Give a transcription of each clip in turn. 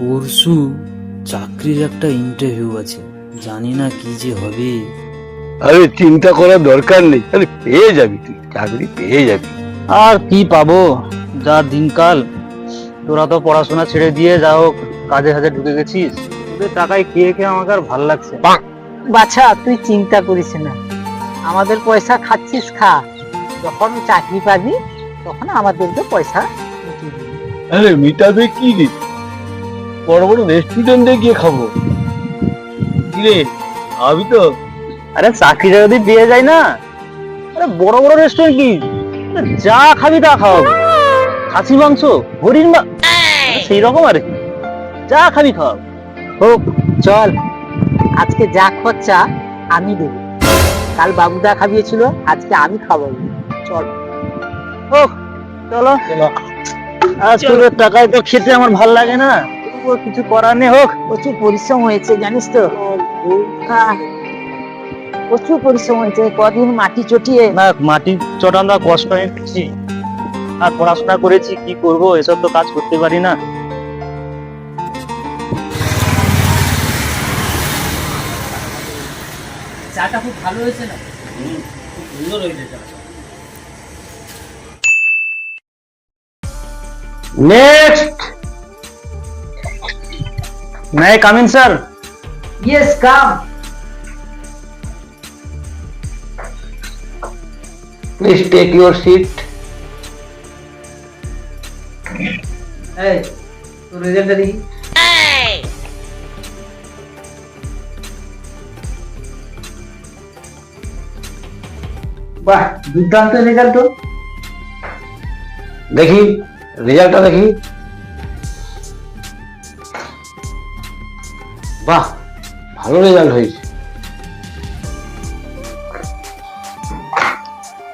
পরশু চাকরির একটা ইন্টারভিউ আছে জানি না কি যে হবে। আরে চিন্তা করার দরকার নেই আরে পেয়ে যাবি তুই চাকরি পেয়ে যাবি। আর কি পাবো যা দিনকাল। তোরা তো পড়াশোনা ছেড়ে দিয়ে যা হোক কাজে কাজে ঢুকে গেছিস। তোদের টাকায় খেয়ে খেয়ে আমাকে আর ভালো লাগছে বাছা তুই চিন্তা করিস না। আমাদের পয়সা খাচ্ছিস খা। যখন চাকরি পাবি তখন আমাদেরকে পয়সা দিবি। আরে মিটাবে কি রে? বড় বড় রেস্টুরেন্টে গিয়ে খাব। কি রে আমি তো? আরে চাকরিটা যদি পেয়ে যায় না? আরে বড় বড় রেস্টুরেন্ট কি? যা খাবি তা খাওয়াবো খাসি মাংস হরিণ মা সেই রকম আর। কি যা খাবি খাওয়াবো হোক চল। আজকে যা খরচা আমি দেবো। কাল বাবুদা খাবিয়েছিল আজকে আমি খাওয়াবো চল। হোক চলো। আজ টাকায় তো খেতে আমার ভালো লাগে না। কিছু করার নেই হোক। প্রচুর পরিশ্রম হয়েছে জানিস তো। হ্যাঁ, প্রচুর পরিশ্রম হয়েছে। কদিন মাটি চটিয়ে। না মাটি চটানো কষ্ট হয়েছি আর পড়াশোনা করেছি কি করব? এসব তো কাজ করতে পারি না। চাটা খুব ভালো হয়েছে না? খুব সুন্দর হয়েছে চা next may coming sir yes come please take your seat এই তোর রেজাল্টটা দেখি বাহ দুর্দান্ত রেজাল্ট তো দেখি রেজাল্টটা দেখি বাহ ভালো রেজাল্ট হয়েছে।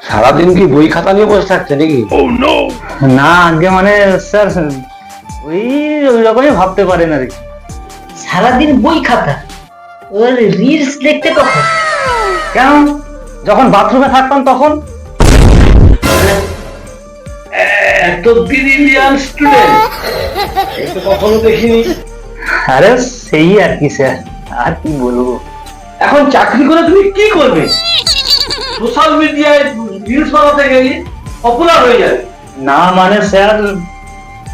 সারাদিন কি বই খাতা নিয়ে বসে থাকছে নাকি? না আগে মানে স্যার ওই ওই রকমই ভাবতে পারেন আর কি। সারাদিন বই খাতা? ওর রিলস দেখতে কখন? কেন? যখন বাথরুমে থাকতাম তখন? এত ব্রিলিয়ান স্টুডেন্ট কখনো দেখিনি। আরে সেই আর কি স্যার আর কি বলব? এখন চাকরি করে তুমি কি করবে? সোশ্যাল মিডিয়ায় রিলস বানাতে গেলে পপুলার হয়ে যাবে। না মানে স্যার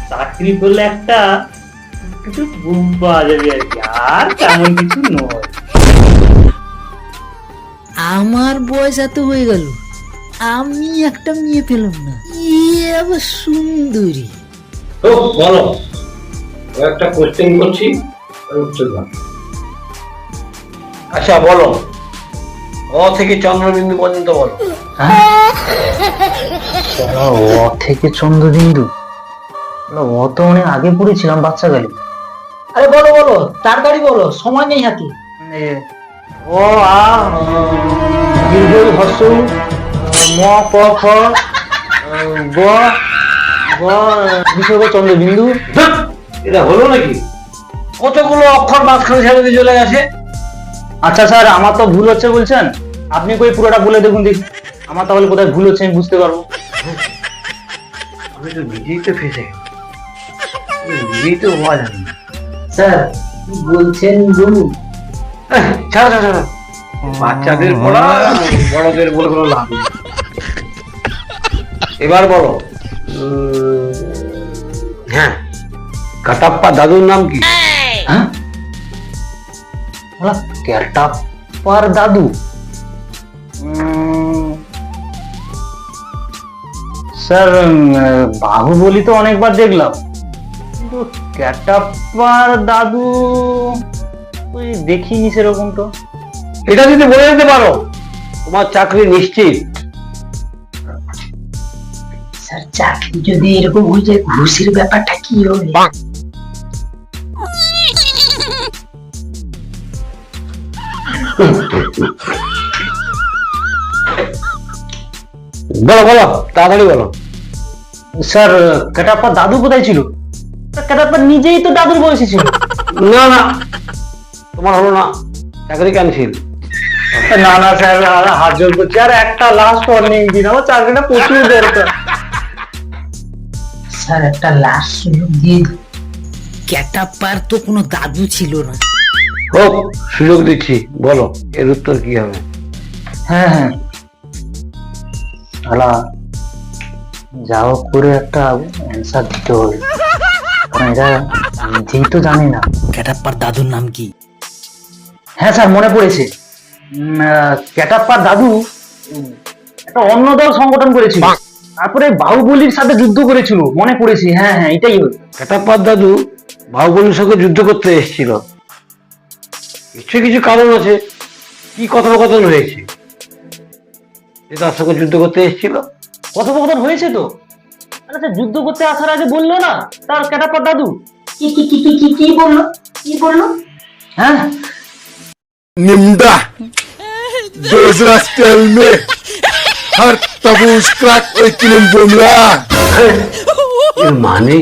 চাকরি করলে একটা কিছু ঘুম পাওয়া যাবে আর কি আর তেমন কিছু নয়। আমার বয়স এত হয়ে গেল আমি একটা মেয়ে পেলাম না। ইয়ে আবার সুন্দরী। তো বলো একটা কোশ্চেন করছি তার উত্তর দাও আচ্ছা বলো অ থেকে চন্দ্রবিন্দু পর্যন্ত বলো অ থেকে চন্দ্রবিন্দু অ তো অনেক আগে পড়েছিলাম বাচ্চা গেলে আরে বলো বলো তাড়াতাড়ি বলো সময় নেই হাতে ও আ দীর্ঘ হস্য ম ক খ গ গ বিসর্গ চন্দ্রবিন্দু এটা হলো নাকি? কতগুলো অক্ষর মাঝখানে ছেড়ে দিয়ে চলে গেছে? আচ্ছা স্যার আমার তো ভুল হচ্ছে বলছেন। আপনি কই পুরোটা বলে দেখুন দেখি। আমার তাহলে কোথায় ভুল হচ্ছে আমি বুঝতে পারব। আমি তো নিজেই তো ফেসে নিজেই তো হওয়া জানি স্যার বলছেন বলুন ছাড়ো ছাড়ো ছাড়ো। বাচ্চাদের পড়া বড়দের বলে কোনো লাভ নেই। এবার বলো। হ্যাঁ কাটাপ্পা দাদুর নাম কি? হ্যাঁ? ক্যাটাপ্পার দাদু স্যার বাহুবলি তো অনেকবার দেখলাম। কিন্তু ক্যাটাপ্পার দাদু ওই দেখিনি সেরকম তো। এটা যদি বলে দিতে পারো তোমার চাকরি নিশ্চিত। স্যার চাকরি যদি এরকম হয়ে যায় ঘুষের ব্যাপারটা কি হবে? বলো বলো তাড়াতাড়ি বলো। স্যার ক্যাটাপ্পার দাদু কোথায় ছিল? ক্যাটাপ্পার নিজেই তো দাদুর বয়সী ছিল। না না তোমার হলো না চাকরি ক্যান্সেল না না স্যার হাত জোর করছি। আর একটা লাস্ট ওয়ার্নিং দিন আমার চাকরিটা প্রচুর দরকার স্যার একটা লাস্ট সুযোগ দিয়ে দিন। ক্যাটাপ্পার তো কোনো দাদু ছিল না। হোক সুযোগ দিচ্ছি বলো এর উত্তর কি হবে? হ্যাঁ হ্যাঁ। শালা যা হোক করে একটা অ্যান্সার দিতে হবে। কারণ এটা নিজেই তো জানি না। ক্যাটাপ্পার দাদুর নাম কি? হ্যাঁ স্যার মনে পড়েছে। উম, আহ, ক্যাটাপ্পার দাদু উম, একটা অন্য দল সংগঠন করেছিল। তারপরে বাহুবলির সাথে যুদ্ধ করেছিল। মনে পড়েছে। হ্যাঁ হ্যাঁ এটাই হবে। কাটাপ্পার দাদু বাহুবলীর সঙ্গে যুদ্ধ করতে এসেছিল। কিছু কিছু কারণ আছে। কি কথোপকথন হয়েছে? যে তার সঙ্গে যুদ্ধ করতে এসেছিল। কথোপকথন হয়েছে তো? স্যার যুদ্ধ করতে আসার আগে বলল না তার ক্যাটাপ্পার দাদু। কি কি কি কি কি কি বলল? কি বলল? হ্যাঁ? মানে